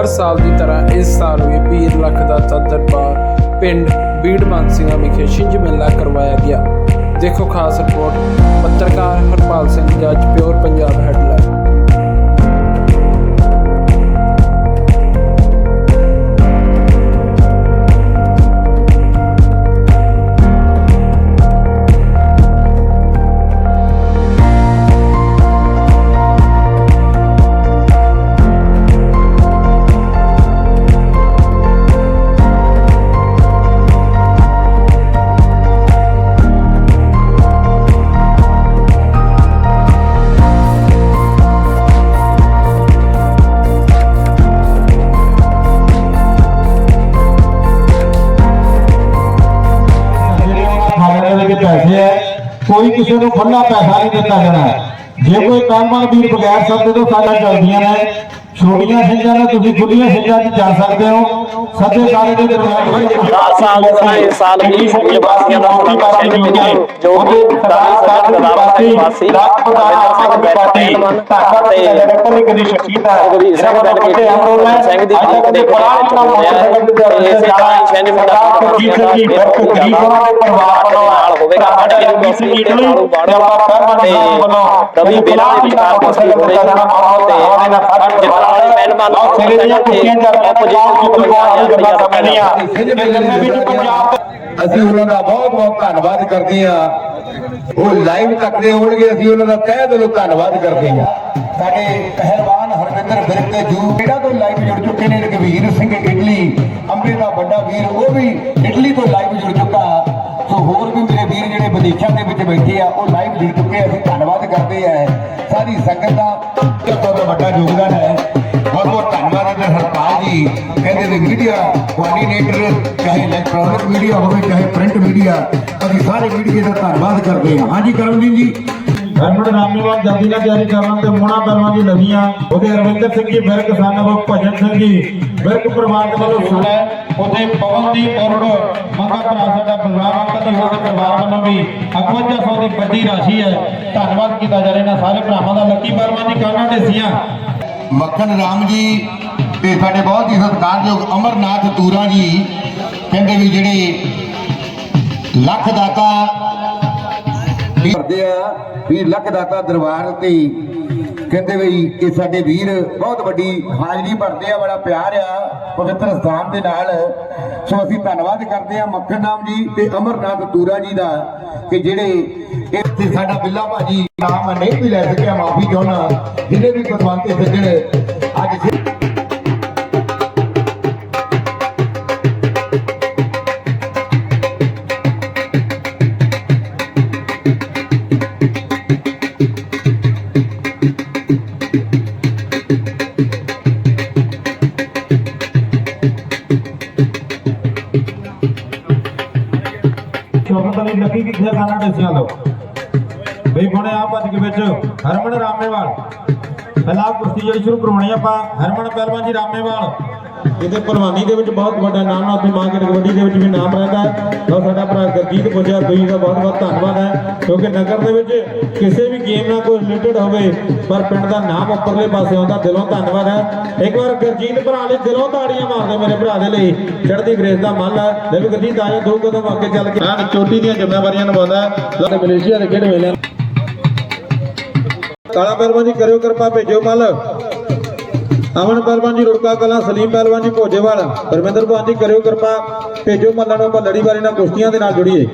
ਹਰ ਸਾਲ ਦੀ ਤਰ੍ਹਾਂ ਇਸ ਸਾਲ ਵੀ ਪੀਰ ਲੱਖ ਦਾਤਾ ਦਰਬਾਰ ਪਿੰਡ ਬੀੜ ਮਾਨਸਿੰਘਾ ਵਿਖੇ ਛਿੰਝ ਮੇਲਾ ਕਰਵਾਇਆ ਗਿਆ। ਦੇਖੋ ਖਾਸ ਰਿਪੋਰਟ, ਪੱਤਰਕਾਰ ਹਰਪਾਲ ਸਿੰਘ, ਜੱਜ ਪਿਓਰ ਪੰਜਾਬ ਹੈਡਲਾਈਨ। ਕਿਸੇ ਨੂੰ ਖੁੱਲਾ ਪੈਸਾ ਨਹੀਂ ਦਿੱਤਾ ਜਾਣਾ। ਜੇ ਕੋਈ ਕੰਮਾਂ ਵੀਰ ਬਗੈਰ ਸੱਦੇ ਤੋਂ ਸਾਡਾ ਚੱਲਦੀਆਂ ਨੇ, ਛੋਟੀਆਂ ਸਿੰਘਾਂ ਨਾਲ ਤੁਸੀਂ ਖੁੱਲੀਆਂ ਸਿੰਘਾਂ 'ਚ ਜਾ ਸਕਦੇ ਹੋ। ਕਾਲੇ ਦੇ ਦਰਮਿਆਨ ਦਸ ਸਾਲ ਦਾ ਇਸ ਸਾਲ ਵੀ ਸਿੰਘ ਵਾਸੀਆਂ ਦਾ ਮੁਕਾਬਲਾ ਸਿੰਘ ਮਿਲੇ ਜੋ ਕਿ ਸਾਹਿਬ ਦਰਬਾਰ ਵਾਸੀ ਰਵਿੰਦਰ ਸਿੰਘ ਬੈਠਮਨ ਤੇ ਡਾਕਟਰ ਦੀ ਸ਼ਖਸੀਅਤ ਹੈ ਗੁਰਵੀਰ ਸਿੰਘ ਬੈਠ ਸਿੰਘ ਦੀ ਜੀਤ ਦੇ ਵਿੱਚ ਹੋਇਆ ਤੇ ਇਸੇ ਤਰ੍ਹਾਂ ਹੀ ਸਿੰਘ ਮੁੰਡਾ ਵਾਸੀਆਂ ਦਾ ਬਹੁਤ ਜ਼ਿਆਦਾ ਨਾਲ ਹੋਵੇਗਾ ਸਾਡੇ ਵੀਰ ਸਿੰਘ ਕਾਲੂ ਬਾੜਾ ਤੇ ਰਵੀ ਬੇਲਾ ਦੇ ਵਿਚਕਾਰ ਕੁਸ਼ਤੀ ਹੋ ਰਹੀ ਹੈ ਤੇ ਜਿੱਤਣ ਵਾਲੇ ਅਸੀਂ ਉਹਨਾਂ ਦਾ ਬਹੁਤ ਬਹੁਤ ਧੰਨਵਾਦ ਕਰਦੇ ਹਾਂ। ਉਹ ਲਾਈਵ ਤੱਕਦੇ ਹੋਣਗੇ ਅਸੀਂ ਉਹਨਾਂ ਦਾ ਤਹਿ ਦਿਲੋਂ ਧੰਨਵਾਦ ਕਰਦੇ ਹਾਂ। ਸਾਡੇ ਪਹਿਲਵਾਨ ਹਰਵਿੰਦਰ ਬਿਰਕ ਤੇ ਜੂ ਜਿਹੜਾ ਤੋਂ ਲਾਈਵ ਜੁੜ ਚੁੱਕੇ ਨੇ ਰਗਵੀਰ ਸਿੰਘ ਇਟਲੀ ਅੰਬੇ ਦਾ ਵੱਡਾ ਵੀਰ ਉਹ ਵੀ ਇਟਲੀ ਤੋਂ ਲਾਈਵ ਜੁੜ ਚੁੱਕਾ। ਸੋ ਹੋਰ ਵੀ ਮੇਰੇ ਵੀਰ ਜਿਹੜੇ ਵਿਦੇਸ਼ਾਂ ਦੇ ਵਿੱਚ ਬੈਠੇ ਆ, ਉਹ ਲਾਈਵ ਜੁੜ ਚੁੱਕੇ ਆ, ਅਸੀਂ ਧੰਨਵਾਦ ਕਰਦੇ ਆ। ਸਾਰੀ ਸੰਗਤ ਦਾ ਬਹੁਤ ਵੱਡਾ ਯੋਗਦਾਨ ਹੈ। ਬਹੁਤ ਬਹੁਤ ਧੰਨਵਾਦ ਹੈ ਹਰਪਾਲ ਜੀ। ਕਹਿੰਦੇ ਨੇ ਮੀਡੀਆ ਕੋਆਰਡੀਨੇਟਰ ਚਾਹੇ ਇਲੈਕਟ੍ਰੋਨਿਕ ਮੀਡੀਆ ਹੋਵੇ, ਚਾਹੇ ਪ੍ਰਿੰਟ ਮੀਡੀਆ ਅਸੀਂ ਸਾਰੇ ਮੀਡੀਆ ਦਾ ਧੰਨਵਾਦ ਕਰਦੇ ਹਾਂ। ਹਾਂਜੀ, ਕਰਮਜੀਤ ਜੀ। ਹਰਮਨ ਰਾਮੇਵਾਲ ਜਲਦੀ ਨਾਲ ਤਿਆਰੀ ਕਰਨ ਤੇ ਮੋਣਾ ਪਹਿਲਵਾਨ ਜੀ ਲੱਗੀਆਂ ਉਹਦੇ ਅਰਵਿੰਦਰ ਸਿੰਘ ਜੀ, ਬਿਰਕ ਸਾਨਵ ਭਜਨ ਸਿੰਘ ਜੀ, ਬਿਰਕ ਪਰਿਵਾਰ ਦੇ ਵੱਲੋਂ ਸੁਣਾ ਉਹਦੇ ਪਵਨਦੀਪ ਔਰੜ ਮੰਗਾ ਭਰਾ ਸਾਡਾ ਬਲਰਾਮ ਅੰਕਲ ਤੇ ਉਹਦੇ ਪਰਿਵਾਰ ਵੱਲੋਂ ਵੀ 5100 ਦੀ ਵੱਡੀ ਰਾਸ਼ੀ ਹੈ। ਧੰਨਵਾਦ ਕੀਤਾ ਜਾ ਰਿਹਾ ਇਹਨਾਂ ਸਾਰੇ ਭਰਾਵਾਂ ਦਾ, ਲੱਕੀ ਪਰਮਾਨ ਜੀ ਕਾਨਾ ਢੇਸੀਆਂ ਮੱਖਣ ਰਾਮ ਜੀ, ਤੇ ਸਾਡੇ ਬਹੁਤ ਹੀ ਸਤਿਕਾਰਯੋਗ ਅਮਰਨਾਥ ਤੂਰਾ ਜੀ, ਕਹਿੰਦੇ ਵੀ ਜਿਹੜੇ ਲੱਖ ਦਾਤਾ ਕਰਦੇ ਆ ਵੀ ਲੱਖ ਦਾਤਾ ਦਰਬਾਰ ਤੇ ਕਹਿੰਦੇ ਵੀ ਇਹ ਸਾਡੇ ਵੀਰ ਬਹੁਤ ਵੱਡੀ ਹਾਜ਼ਰੀ ਭਰਦੇ ਆ, ਬੜਾ ਪਿਆਰ ਆ, ਪਵਿੱਤਰ ਸਥਾਨ ਦੇ ਨਾਲ। ਸੋ ਅਸੀਂ ਧੰਨਵਾਦ ਕਰਦੇ ਆ ਮੱਖਣ ਨਾਮ ਜੀ ਤੇ ਅਮਰਨਾਥ ਤੂਰਾ ਜੀ ਦਾ ਕਿ ਜਿਹੜੇ ਇੱਥੇ ਸਾਡਾ ਬਿੱਲਾ ਭਾਜੀ ਨਾਮ ਨਹੀਂ ਵੀ ਲੈ ਸਕਿਆ, ਮਾਫੀ ਚਾਹੁੰਦਾ। ਜਿਹਨੇ ਵੀ ਪਤਵੰਤੇ ਸੱਜਣ ਅੱਜ ਅਲੀ ਲੱਕੀ ਕਿੱਥੇ ਖਾਣਾ ਦੱਸਿਆ ਲੋ ਬਈ ਬਣੇ ਆ ਭੱਜ ਕੇ ਵਿੱਚ ਹਰਮਨ ਰਾਮੇਵਾਲ। ਪਹਿਲਾਂ ਕੁਸ਼ਤੀ ਜਿਹੜੀ ਸ਼ੁਰੂ ਕਰਵਾਉਣੀ ਆਪਾਂ, ਹਰਮਨ ਪਹਿਲਵਾਨ ਜੀ ਰਾਮੇਵਾਲ। ਇਹਦੇ ਪਹਿਲਵਾਨੀ ਦੇ ਵਿੱਚ ਬਹੁਤ ਵੱਡਾ ਨਾਮ ਆ ਤੇ ਮਾਂ ਕੇ ਕਬੱਡੀ ਦੇ ਵਿੱਚ ਵੀ ਨਾਮ ਰਹਿੰਦਾ ਹੈ। ਲਓ ਸਾਡਾ ਭਰਾ ਗੁਰਜੀਤ ਪੁੱਜਾ ਤੁਸੀਂ ਦਾ ਬਹੁਤ ਬਹੁਤ ਧੰਨਵਾਦ ਹੈ। ਕਿਉਂਕਿ ਨਗਰ ਦੇ ਵਿੱਚ ਕਿਸੇ ਵੀ ਗੇਮ ਨਾਲ ਕੋਈ ਰਿਲੇਟਡ ਹੋਵੇ ਪਰ ਪਿੰਡ ਦਾ ਨਾਮ ਉੱਪਰਲੇ ਪਾਸੇ ਆਉਂਦਾ ਦਿਲੋਂ ਧੰਨਵਾਦ ਹੈ। ਇੱਕ ਵਾਰ ਗੁਰਜੀਤ ਭਰਾ ਲਈ ਦਿਲੋਂ ਤਾੜੀਆਂ ਮਾਰਦੇ ਮੇਰੇ ਭਰਾ ਦੇ ਲਈ। ਚੜ੍ਹਦੀ ਗ੍ਰੇਸ ਦਾ ਮੱਲ ਹੈ। ਲੈ ਵੀ ਗੁਰਜੀਤ ਆਇਆ ਦੋ ਕਦਮ ਅੱਗੇ ਚੱਲ ਕੇ। ਆਹ ਚੋਟੀ ਦੀਆਂ ਜ਼ਿੰਮੇਵਾਰੀਆਂ ਨਿਭਾਉਂਦਾ ਹੈ। ਸਾਡੇ ਮਲੇਸ਼ੀਆ ਦੇ ਖੇਡ ਵੇਲੇ ਕਾਲਾ ਜੀ ਕਰਿਓ ਕਿਰਪਾ ਭੇਜੋ ਮੱਲ। ਅਮਨ ਪਹਿਲਵਾਨ ਜੀ, ਰੁੜਕਾ ਕਲਾਂ, ਸਲੀਮ ਪਹਿਲਵਾਨ ਜੀ, ਭੋਜੇਵਾਲ, ਪਰਮਿੰਦਰ ਭਾਨ ਜੀ, ਕਰਿਓ ਕਿਰਪਾ, ਭੇਜੋ ਮੱਲਾਂ ਨੂੰ ਆਪਾਂ ਲੜੀਵਾਰੀ ਨਾਲ ਕੁਸ਼ਤੀਆਂ ਦੇ ਨਾਲ ਜੁੜੀਏ।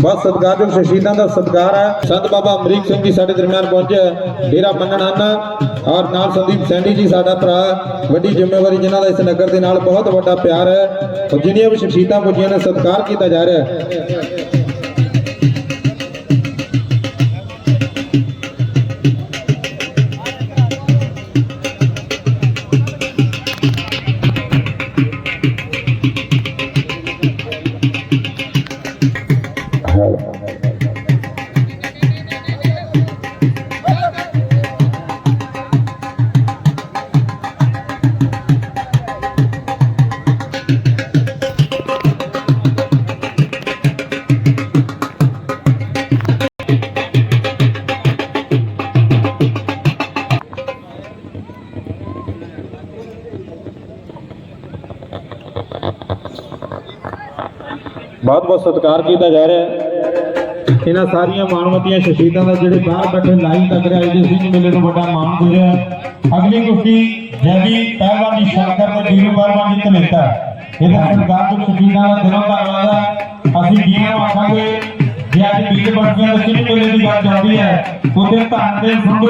ਬਸ ਸਤਿਕਾਰਯੋਗ ਸ਼ਹੀਦਾਂ ਦਾ ਸਤਿਕਾਰ ਹੈ। ਸੰਤ ਬਾਬਾ ਅਮਰੀਕ ਸਿੰਘ ਜੀ ਸਾਡੇ ਦਰਮਿਆਨ ਪਹੁੰਚਿਆ ਡੇਰਾ ਮੰਨਣ ਆਨਾ ਔਰ ਨਾਲ ਸੰਦੀਪ ਸੈਂਡੀ ਜੀ, ਸਾਡਾ ਭਰਾ ਵੱਡੀ ਜ਼ਿੰਮੇਵਾਰੀ ਜਿਨ੍ਹਾਂ ਦਾ ਇਸ ਨਗਰ ਦੇ ਨਾਲ ਬਹੁਤ ਵੱਡਾ ਪਿਆਰ ਹੈ। ਜਿੰਨੀਆਂ ਵੀ ਸ਼ਹੀਦਾਂ ਪੁੱਜੀਆਂ ਨੇ, ਸਤਿਕਾਰ ਕੀਤਾ ਜਾ ਰਿਹਾ ਹੈ। ਬਹੁਤ ਸਤਿਕਾਰ ਕੀਤਾ ਜਾ ਰਿਹਾ ਹੈ। ਇਹਨਾਂ ਸਾਰੀਆਂ ਮਾਨਵਤੀਆਂ ਸ਼ਹੀਦਾਂ ਦਾ ਜਿਹੜੇ ਬਾਹਰ ਬੈਠੇ ਲਾਈਨ ਤੱਕ ਰਿਹਾ ਇਹਦੇ ਸਿੰਘ ਮੇਲੇ ਨੂੰ ਵੱਡਾ ਮਾਣ ਦੇ ਰਿਹਾ ਅਗਲੀ ਕੁਸ਼ਤੀ ਜੈਦੀ ਪਹਿਲਵਾਨ ਦੀ ਸ਼ੰਕਰ ਤੇ ਵੀਰੂ ਪਹਿਲਵਾਨ ਦੀ ਕਨੇਡਾ ਇਹਦਾ ਸਰਕਾਰ ਤੋਂ ਸ਼ਹੀਦਾਂ ਦਾ ਦਿਲੋਂ ਧੰਨਵਾਦ ਹੈ। ਅਸੀਂ ਜੀਆਂ ਨੂੰ ਆਖਾਂਗੇ, ਜੇ ਅੱਜ ਵੀਰ ਬੱਚਿਆਂ ਦੇ ਸਿੰਘ ਮੇਲੇ ਦੀ ਗੱਲ ਚੱਲਦੀ ਹੈ ਉਹਦੇ ਧੰਨ ਦੇ ਸੰਧੂ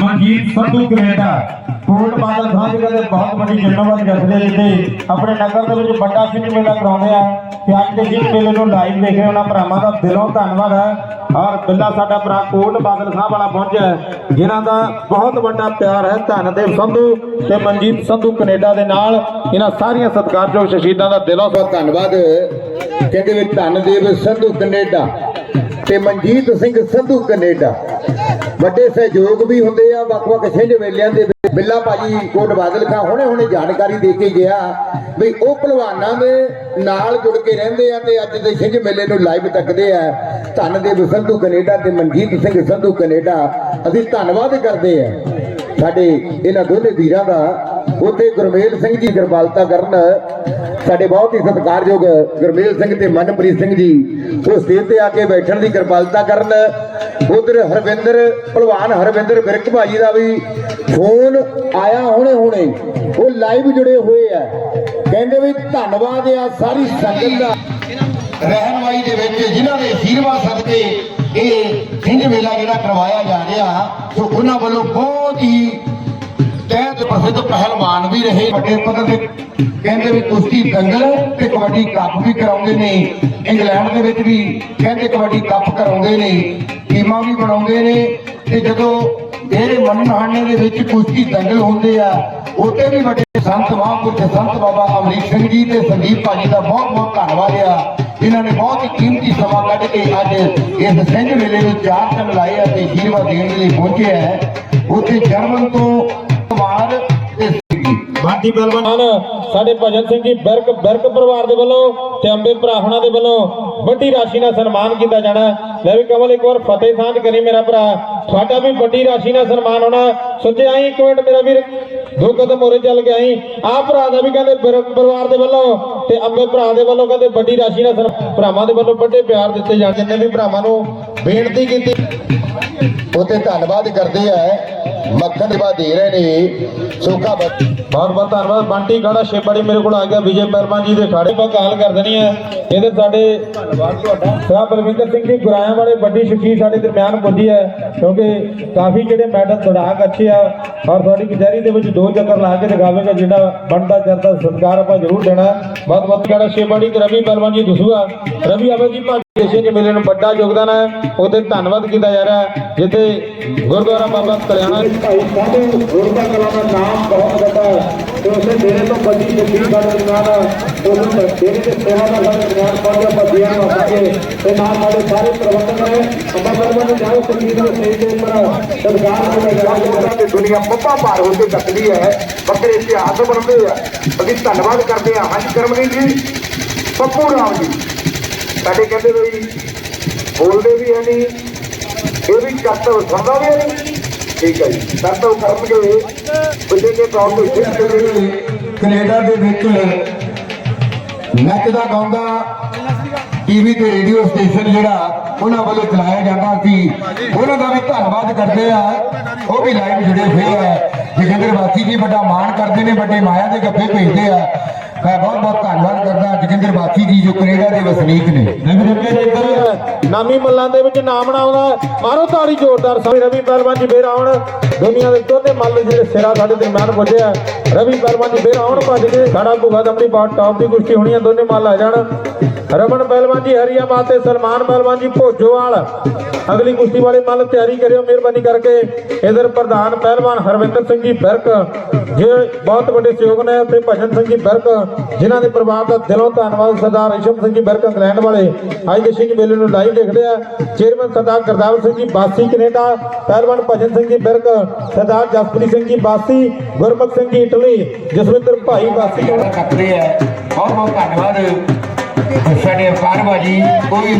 ਮਨਜੀਤ ਸੰਧੂ ਕਨੇਡਾ। ਕੋਟ ਬਾਦਲ ਸਾਹਿਬ ਜੀ ਕਹਿੰਦੇ ਬਹੁਤ ਵੱਡੀ ਜਨਮਤ ਕਰਦੇ ਜਿੱਥੇ ਆਪਣੇ ਨਗਰ ਦੇ ਵਿੱਚ ਵੱਡਾ ਸਿੰਘ ਮੇਲਾ ਕਰਾਉਂਦੇ ਆ। ਤੇ ਅੱਜ ਦੇ ਸਿੰਘ ਮੇਲੇ ਨੂੰ ਲਾਈਵ ਦੇਖ ਰਹੇ ਉਹਨਾਂ ਭਰਾਵਾਂ ਦਾ ਦਿਲੋਂ ਧੰਨਵਾਦ ਹੈ। ਔਰ ਬਿੱਲਾ ਸਾਡਾ ਭਰਾ ਕੋਟ ਬਾਦਲ ਸਾਹਿਬ ਵਾਲਾ ਪਹੁੰਚਿਆ ਹੈ, ਜਿਨ੍ਹਾਂ ਦਾ ਬਹੁਤ ਵੱਡਾ ਪਿਆਰ ਹੈ। ਧੰਨਦੇਵ ਸੰਧੂ ਤੇ ਮਨਜੀਤ ਸੰਧੂ ਕੈਨੇਡਾ ਦੇ ਨਾਲ। ਇਹਨਾਂ ਸਾਰੀਆਂ ਸਤਿਕਾਰਯੋਗ ਸ਼ਹੀਦਾਂ ਦਾ ਦਿਲੋਂ ਬਹੁਤ ਧੰਨਵਾਦ। ਕਹਿੰਦੇ ਵੀ ਧੰਨਦੇਵ ਸੰਧੂ ਕੈਨੇਡਾ ਤੇ ਮਨਜੀਤ ਸਿੰਘ ਸੰਧੂ ਕੈਨੇਡਾ। ਵੱਡੇ ਸਹਿਯੋਗ ਵੀ ਹੁੰਦੇ ਆ, ਵੱਖ-ਵੱਖ ਛਿੰਝ ਮੇਲਿਆਂ ਦੇ ਬਿੱਲਾ ਭਾਜੀ ਕੋਟ ਬਾਦਲ ਖਾਂ ਹੁਣੇ ਹੁਣੇ ਜਾਣਕਾਰੀ ਦੇ ਕੇ ਗਿਆ ਵੀ ਉਹ ਪਹਿਲਵਾਨਾਂ ਦੇ ਨਾਲ ਜੁੜ ਕੇ ਰਹਿੰਦੇ ਆ ਤੇ ਅੱਜ ਦੇ ਛਿੰਝ ਮੇਲੇ ਨੂੰ ਲਾਈਵ ਤੱਕਦੇ ਆ। ਧੰਨਦੇਵ ਸੰਧੂ ਕੈਨੇਡਾ ਤੇ ਮਨਜੀਤ ਸਿੰਘ ਸੰਧੂ ਕੈਨੇਡਾ। ਅਸੀਂ ਧੰਨਵਾਦ ਕਰਦੇ ਆ ਸਾਡੇ ਇਹਨਾਂ ਦੋਨੇ ਵੀਰਾਂ ਦਾ। ਉੱਥੇ ਗੁਰਮੇਲ ਸਿੰਘ ਜੀ ਕਿਰਪਾਲਤਾ ਕਰਨ ਸਾਡੇ ਬਹੁਤ ਹੀ ਸਤਿਕਾਰਯੋਗ ਗੁਰਮੇਲ ਸਿੰਘ ਤੇ ਮਨਪ੍ਰੀਤ ਸਿੰਘ ਜੀ, ਉਹ ਸਟੇਜ ਤੇ ਆ ਕੇ ਬੈਠਣ ਦੀ ਕਿਰਪਾਲਤਾ ਕਰਨ ਉਧਰ ਹਰਵਿੰਦਰ, ਭਲਵਾਨ ਹਰਵਿੰਦਰ ਬਿਰਕ ਭਾਜੀ ਦਾ ਵੀ ਫੋਨ ਆਇਆ ਹੁਣੇ ਹੁਣੇ ਉਹ ਲਾਈਵ ਜੁੜੇ ਹੋਏ ਆ। ਕਹਿੰਦੇ ਵੀ ਧੰਨਵਾਦ ਆ ਸਾਰੀ ਸੰਗਤ ਦਾ। ਰਹਿਨਵਾਈ ਦੇ ਵਿੱਚ ਜਿਨ੍ਹਾਂ ਦੇ ਅਸ਼ੀਰਵਾਦ ਸਦਕੇ ਇਹ ਸਿੰਘ ਮੇਲਾ ਜਿਹੜਾ ਕਰਵਾਇਆ ਜਾ ਰਿਹਾ, ਸੋ ਉਹਨਾਂ ਵੱਲੋਂ ਬਹੁਤ ਹੀ ਪ੍ਰਸਿੱਧ ਪਹਿਲਵਾਨ ਵੀ ਰਹੇ। ਵੱਡੇ ਪੱਧਰ ਤੇ ਕਹਿੰਦੇ ਵੀ ਕੁਸ਼ਤੀ ਦੰਗਲ ਤੇ ਕਬੱਡੀ ਕੱਪ ਵੀ ਕਰਾਉਂਦੇ ਨੇ। ਇੰਗਲੈਂਡ ਦੇ ਵਿੱਚ ਵੀ ਕਹਿੰਦੇ ਕਬੱਡੀ ਕੱਪ ਕਰਾਉਂਦੇ ਨੇ। ਟੀਮਾਂ ਵੀ ਬਣਾਉਂਦੇ ਨੇ। ਤੇ ਜਦੋਂ ਇਹ ਮੰਨਹਾਣੇ ਦੇ ਵਿੱਚ ਕੁਸ਼ਤੀ ਦੰਗਲ ਹੁੰਦੇ ਆ, ਉੱਥੇ ਵੀ ਵੱਡੇ ਸੰਤ ਮਹਾਂਪੁਰਖ ਸੰਤ ਬਾਬਾ ਅਮਰੀਕ ਸਿੰਘ ਜੀ ਤੇ ਸੰਦੀਪ ਭਾਜੀ ਦਾ ਬਹੁਤ ਬਹੁਤ ਧੰਨਵਾਦ ਆ, ਜਿਨ੍ਹਾਂ ਨੇ ਬਹੁਤ ਹੀ ਕੀਮਤੀ ਸਮਾਂ ਕੱਢ ਕੇ ਅੱਜ ਇਸ ਸਿੰਘ ਮੇਲੇ ਨੂੰ ਚਾਰ ਚੰਨ ਲਾਏ ਆ ਤੇ ਦੇਣ ਲਈ ਪਹੁੰਚਿਆ ਹੈ ਉੱਥੇ ਜਰਮਨ ਤੋਂ ਕੁਮਾਰ ਬਾਦੀ ਪਹਿਲਵਾਨ। ਸਾਡੇ ਭਜਨ ਸਿੰਘ ਜੀ ਬਿਰਕ ਬਿਰਕ ਪਰਿਵਾਰ ਦੇ ਵੱਲੋਂ ਤੇ ਅੰਬੇ ਭਰਾਹਣਾ ਦੇ ਵੱਲੋਂ ਵੱਡੀ ਰਾਸ਼ੀ ਨਾਲ ਸਨਮਾਨ ਕੀਤਾ ਜਾਣਾ। ਲੈ ਵੀ ਕਮਲ ਇੱਕ ਵਾਰ ਫਤਿਹ ਸਾਂਝ ਕਰੀ ਮੇਰਾ ਭਰਾ। ਤੁਹਾਡਾ ਵੀ ਵੱਡੀ ਰਾਸ਼ੀ ਨਾਲ ਸਨਮਾਨ ਹੋਣਾ। ਸੱਜੇ ਆਈ ਇੱਕ ਮਿੰਟ ਮੇਰਾ ਵੀਰ, ਦੋ ਕਦਮ ਹੋਰੇ ਚੱਲ ਕੇ ਆਈ। ਆ ਭਰਾ ਦਾ ਵੀ ਕਹਿੰਦੇ ਬਿਰਕ ਪਰਿਵਾਰ ਦੇ ਵੱਲੋਂ ਤੇ ਅੰਬੇ ਭਰਾ ਦੇ ਵੱਲੋਂ ਕਹਿੰਦੇ ਵੱਡੀ ਰਾਸ਼ੀ ਨਾਲ ਭਰਾਵਾਂ ਦੇ ਵੱਲੋਂ ਵੱਡੇ ਪਿਆਰ ਦਿੱਤੇ ਜਾਣ। ਜਿੰਨੇ ਵੀ ਭਰਾਵਾਂ ਨੂੰ ਬੇਨਤੀ ਕੀਤੀ ਉੱਥੇ ਧੰਨਵਾਦ ਕਰਦੇ ਆ। ਮੱਖਣ ਦੇ ਬਾਦ ਦੇ ਰਹੇ ਨੇ। ਸੋਖਾ ਬੱਤ ਬਹੁਤ ਬਹੁਤ ਧੰਨਵਾਦ। ਬੰਟੀ ਖਾੜਾ ਸ਼ੇਪੜੀ ਮੇਰੇ ਕੋਲ ਆ ਗਿਆ, ਵਿਜੇ ਪਹਿਲਵਾਨ ਜੀ ਦੇ ਖਾੜੇ। ਪਰ ਕਾਲ ਕਰ ਦੇਣੀ ਹੈ ਇਹਦੇ ਸਾਡੇ ਧੰਨਵਾਦ ਤੁਹਾਡਾ ਸਾਹਿਬ ਬਲਵਿੰਦਰ ਸਿੰਘ ਜੀ, ਗੁਰਾਇਆਂ ਵਾਲੇ ਵੱਡੀ ਸ਼ਖੀ ਸਾਡੇ ਦਰਮਿਆਨ ਪੁੱਜੀ ਹੈ ਕਿਉਂਕਿ ਕਾਫੀ ਜਿਹੜੇ ਮੈਡਲ ਦੜਾਕ ਅੱਛੇ ਆ, ਔਰ ਤੁਹਾਡੀ ਕਚਹਿਰੀ ਦੇ ਵਿੱਚ ਦੋ ਚੱਕਰ ਲਾ ਕੇ ਦਿਖਾਵੇਗਾ, ਜਿਹੜਾ ਬਣਦਾ ਚਰਦਾ ਸਤਿਕਾਰ ਆਪਾਂ ਜ਼ਰੂਰ ਦੇਣਾ। ਬਹੁਤ ਬਹੁਤ ਖਾੜਾ ਸ਼ੇਪੜੀ ਤੇ ਰਵੀ ਪਹਿਲਵਾਨ ਜੀ ਦਸੂਗਾ ਰਵੀ ਆਵੇ ਜੀ ਭਾਜੀ ਦੇਸ਼ੇ ਦੇ ਮੇਲੇ ਨੂੰ ਵੱਡਾ ਯੋਗਦਾਨ ਹੈ ਉਹਦੇ ਧੰਨਵਾਦ ਕੀਤਾ ਜਾ ਰਿਹਾ। ਜਿੱਥੇ ਗੁਰਦੁਆਰਾ ਬਾਬਾ ਕਲਿਆਣਾ ਭਾਈ ਸਾਡੇ ਗੁਰਦਾ ਕਲਾ ਦਾ ਨਾਮ ਬਹੁਤ ਵੱਡਾ ਹੈ ਤੇ ਉਸੇ ਡੇਰੇ ਤੋਂ ਵੱਡੀ ਜੱਗੀ ਸਾਡੇ ਨਾਲ ਉਸ ਡੇਰੇ ਦੇ ਸੇਵਾ ਦਾ ਸਾਡੇ ਨਾਲ ਪਹੁੰਚਿਆ ਬੱਦੀਆਂ ਨੂੰ ਆਕੇ ਤੇ ਨਾਲ ਸਾਡੇ ਸਾਰੇ ਪ੍ਰਬੰਧਕ ਨੇ। ਅੱਬਾ ਬਰਮਾ ਨੂੰ ਜਾਓ ਸੰਗੀਤ ਦੇ ਸਟੇਜ ਦੇ ਉੱਪਰ ਸਰਕਾਰ ਨੂੰ ਲਗਾ ਤੇ ਦੁਨੀਆ ਪੱਪਾ ਭਾਰ ਹੋ ਕੇ ਤੱਕਦੀ ਹੈ ਬੱਕਰੇ ਇਤਿਹਾਸ ਬਣਦੇ ਆ। ਅਸੀਂ ਧੰਨਵਾਦ ਕਰਦੇ ਆ ਹੰਸ ਕਰਮਨੀ ਜੀ, ਪੱਪੂ ਰਾਮ ਜੀ। ਸਾਡੇ ਕਹਿੰਦੇ ਵੀ ਬੋਲਦੇ ਵੀ ਹੈ ਨਹੀਂ, ਇਹ ਵੀ ਕਰਤਵ ਸੁਣਦਾ ਵੀ ਹੈ ਨਹੀਂ। ਠੀਕ ਹੈ ਜੀ। ਕਰਤਵ ਕਰਨਗੇ। ਬੰਦੇ ਦੇ ਤੌਰ ਤੇ ਸਿੱਖ ਕੈਨੇਡਾ ਦੇ ਵਿੱਚ ਨੱਚਦਾ ਗਾਉਂਦਾ ਟੀਵੀ ਤੇ ਰੇਡੀਓ ਸਟੇਸ਼ਨ ਜਿਹੜਾ, ਉਹਨਾਂ ਵੱਲੋਂ ਚਲਾਇਆ ਜਾਂਦਾ ਸੀ। ਉਹਨਾਂ ਦਾ ਵੀ ਧੰਨਵਾਦ ਕਰਦੇ ਆ। ਉਹ ਵੀ ਲਾਈਵ ਜੁੜੇ ਹੋਏ ਆ। ਜਗਿੰਦਰ ਵਾਸੀ ਜੀ ਵੱਡਾ ਮਾਣ ਕਰਦੇ ਨੇ, ਵੱਡੇ ਮਾਇਆ ਦੇ ਗੱਫੇ ਭੇਜਦੇ ਆ। ਮੈਂ ਬਹੁਤ ਬਹੁਤ ਧੰਨਵਾਦ ਕਰਦਾ ਜਗਿੰਦਰ ਵਾਸੀ ਜੀ, ਜੋ ਕੈਨੇਡਾ ਦੇ ਵਸਨੀਕ ਨੇ। ਨਾਮੀ ਮੱਲਾਂ ਦੇ ਵਿੱਚ ਨਾਮ ਨਾ ਆਉਂਦਾ ਮਾਰੋ ਤਾੜੀ ਜ਼ੋਰਦਾਰ, ਸਾਰੇ ਰਵੀ ਪਹਿਲਵਾਨ ਜੀ ਫੇਰ ਆਉਣ। ਦੁਨੀਆ ਦੇ ਦੋਨੇ ਮੱਲ ਜਿਹੜੇ ਸਿਰਾ ਸਾਡੇ ਦਰਮਿਆਨ ਪੁੱਜਿਆ ਰਵੀ ਪਹਿਲਵਾਨ ਜੀ ਫੇਰ ਆਉਣ, ਭੱਜ ਕੇ ਸਾਡਾ ਭੁਗਾ ਦਮੜੀ ਬਾਟ ਟਾਪ ਦੀ ਕੁਸ਼ਤੀ ਹੋਣੀ ਆ, ਦੋਨੇ ਮੱਲ ਆ ਜਾਣ। ਰਮਨ ਪਹਿਲਵਾਨ ਜੀ ਹਰੀਆਬਾਦ ਤੇ ਸਲਮਾਨ ਪਹਿਲਵਾਨ ਜੀ ਭੋਜੋਵਾਲ ਅਗਲੀ ਕੁਸ਼ਤੀ ਵਾਲੇ ਮੱਲ ਤਿਆਰੀ ਕਰਿਓ, ਮਿਹਰਬਾਨੀ ਕਰਕੇ। ਇਧਰ ਪ੍ਰਧਾਨ ਪਹਿਲਵਾਨ ਹਰਵਿੰਦਰ ਸਿੰਘ ਜੀ ਬਿਰਕ, ਜੇ ਬਹੁਤ ਵੱਡੇ ਸਹਿਯੋਗ ਨੇ ਤੇ ਭਜਨ ਸਿੰਘ ਜੀ ਬਿਰਕ, ਜਿਨ੍ਹਾਂ ਦੇ ਪਰਿਵਾਰ ਦਾ ਦਿਲੋਂ ਧੰਨਵਾਦ ਸਰਦਾਰ ਰਿਸ਼ਮ ਸਿੰਘ ਜੀ ਬਿਰਕ ਇੰਗਲੈਂਡ ਵਾਲੇ। ਅੱਜ ਦੇ ਸਿੰਘ ਮੇਲੇ ਨੂੰ ਲਾਈਵ ਦੇਖਦੇ ਆ। ਚੇਅਰਮੈਨ ਸਰਦਾਰ ਗੁਰਦਾਵਰ ਸਿੰਘ ਜੀ, ਬਾਸੀ ਕੈਨੇਡਾ। ਪਹਿਲਵਾਨ ਭਜਨ ਸਿੰਘ ਜੀ ਬਿਰਕ, ਸਰਦਾਰ ਜਸਪ੍ਰੀਤ ਸਿੰਘ ਜੀ ਬਾਸੀ, ਗੁਰਮੁਖ ਸਿੰਘ ਜੀ ਇਟਲੀ, ਜਸਵਿੰਦਰ ਭਾਈ ਬਾਸੀ। ਕਰਦੇ ਆ। ਬਹੁਤ ਬਹੁਤ ਧੰਨਵਾਦ। ਸਾਡੇ ਅਫਕਾਰ ਬਾਜੀ ਕੋਈ